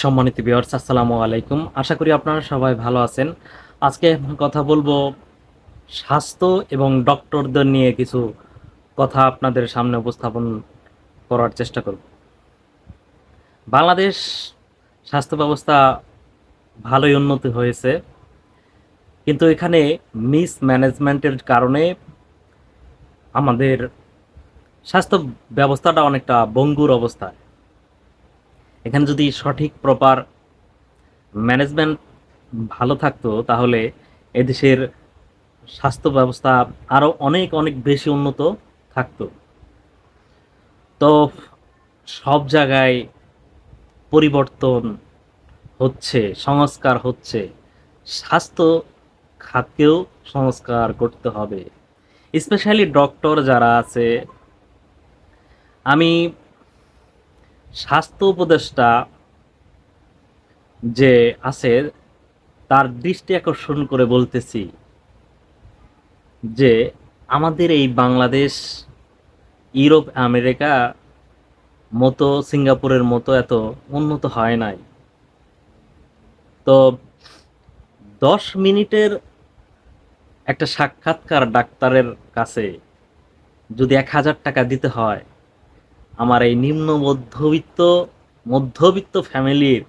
সম্মানিত বিয়ার্স আসসালামু আলাইকুম। আশা করি আপনারা সবাই ভালো আছেন। আজকে কথা বলব স্বাস্থ্য এবং ডক্টরদের নিয়ে কিছু কথা আপনাদের সামনে উপস্থাপন করার চেষ্টা করব। বাংলাদেশ স্বাস্থ্য ব্যবস্থা ভালোই উন্নতি হয়েছে, কিন্তু এখানে মিস ম্যানেজমেন্টের কারণে আমাদের স্বাস্থ্য ব্যবস্থাটা অনেকটা বঙ্গুর অবস্থায় এখানে যদি সঠিক প্রপার ম্যানেজমেন্ট ভালো থাকতো, তাহলে এদেশের স্বাস্থ্য ব্যবস্থা আরও অনেক অনেক বেশি উন্নত থাকতো। তো সব জায়গায় পরিবর্তন হচ্ছে, সংস্কার হচ্ছে। স্বাস্থ্য খাতকেও সংস্কার করতে হবে। স্পেশালি ডক্টর যারা আছে, আমি স্বাস্থ্য উপদেষ্টা যে আছে, তার দৃষ্টি আকর্ষণ করে বলতেছি যে, আমাদের এই বাংলাদেশ, ইউরোপ, আমেরিকা মতো সিঙ্গাপুরের মতো এত উন্নত হয় নাই। তো দশ মিনিটের একটা সাক্ষাৎকার ডাক্তারের কাছে যদি এক হাজার টাকা দিতে হয় আমার এই নিম্ন মধ্যবিত্ত মধ্যবিত্ত ফ্যামিলির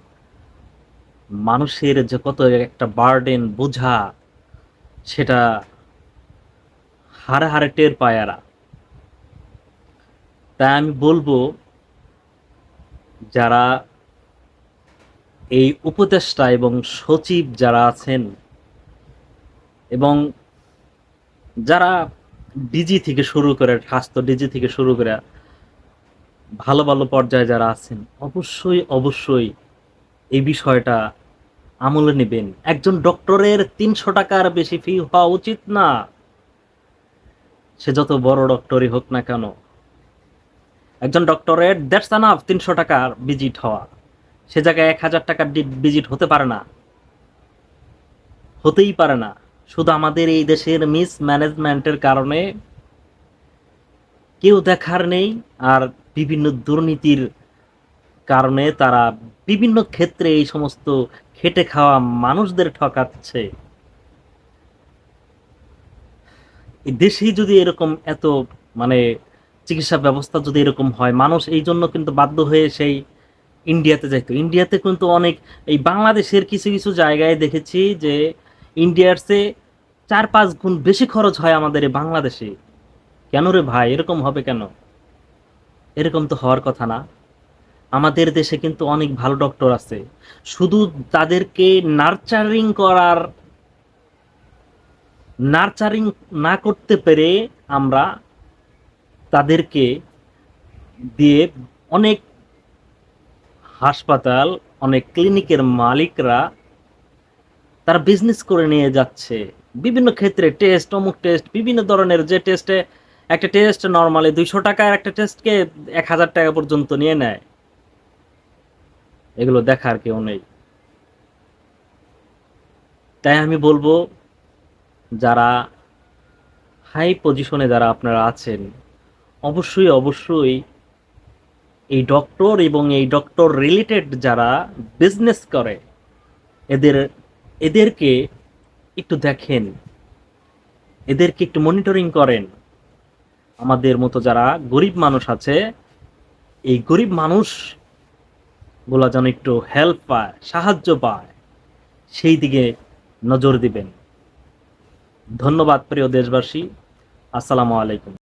মানুষের যে কত একটা বার্ডেন বোঝা, সেটা হারে হারে টের পায় এরা। তাই আমি বলব, যারা এই উপদেষ্টা এবং সচিব যারা আছেন, এবং যারা ডিজি থেকে শুরু করে, স্বাস্থ্য ডিজি থেকে শুরু করে ভালো ভালো পর্যায়ে যারা আছেন, অবশ্যই অবশ্যই এই বিষয়টা আমলে নেবেন। একজন ডক্টরের তিনশো টাকার বেশি ফি হওয়া উচিত না। সে যত বড় ডক্টরই হোক না কেন, একজন ডক্টরের দ্যাটস আনাফ তিনশো টাকার ভিজিট হওয়া। সে জায়গায় এক হাজার টাকার ভিজিট হতে পারে না। হতেই পারে না। শুধু আমাদের এই দেশের মিস ম্যানেজমেন্টের কারণে কেউ দেখার নেই, আর বিভিন্ন দুর্নীতির কারণে তারা বিভিন্ন ক্ষেত্রে এই সমস্ত খেটে খাওয়া মানুষদের ঠকাচ্ছে। দেশেই যদি এরকম এত মানে চিকিৎসা ব্যবস্থা যদি এরকম হয়, মানুষ এই জন্য কিন্তু বাধ্য হয়ে সেই ইন্ডিয়াতে যাইতো। ইন্ডিয়াতে কিন্তু অনেক, এই বাংলাদেশের কিছু কিছু জায়গায় দেখেছি যে ইন্ডিয়ার চেয়ে চার পাঁচ গুণ বেশি খরচ হয় আমাদের বাংলাদেশে। কেন রে ভাই? এরকম হবে কেন? এরকম তো হওয়ার কথা না। আমাদের দেশে কিন্তু অনেক ভালো ডক্টর আছে। শুধু তাদেরকে নার্চারিং করার নার্চারিং না করতে পেরে আমরা তাদেরকে দিয়ে অনেক হাসপাতাল, অনেক ক্লিনিকের মালিকরা তারা বিজনেস করে নিয়ে যাচ্ছে। বিভিন্ন ক্ষেত্রে টেস্ট অমুক টেস্ট বিভিন্ন ধরনের যে টেস্টে একটা টেস্ট নর্মালি দুইশো টাকার একটা টেস্টকে এক হাজার টাকা পর্যন্ত নিয়ে নেয়। এগুলো দেখার কেউ নেই। তাই আমি বলব, যারা হাই পজিশনে যারা আপনারা আছেন, অবশ্যই অবশ্যই এই ডক্টর এবং এই ডক্টর রিলেটেড যারা বিজনেস করে, এদের, এদেরকে একটু দেখেন, এদেরকে একটু মনিটরিং করেন। আমাদের মতো যারা গরিব মানুষ আছে, এই গরিব মানুষগুলা যেন একটু হেল্প পায়, সাহায্য পায়, সেই দিকে নজর দিবেন। ধন্যবাদ প্রিয় দেশবাসী। আসসালামু আলাইকুম।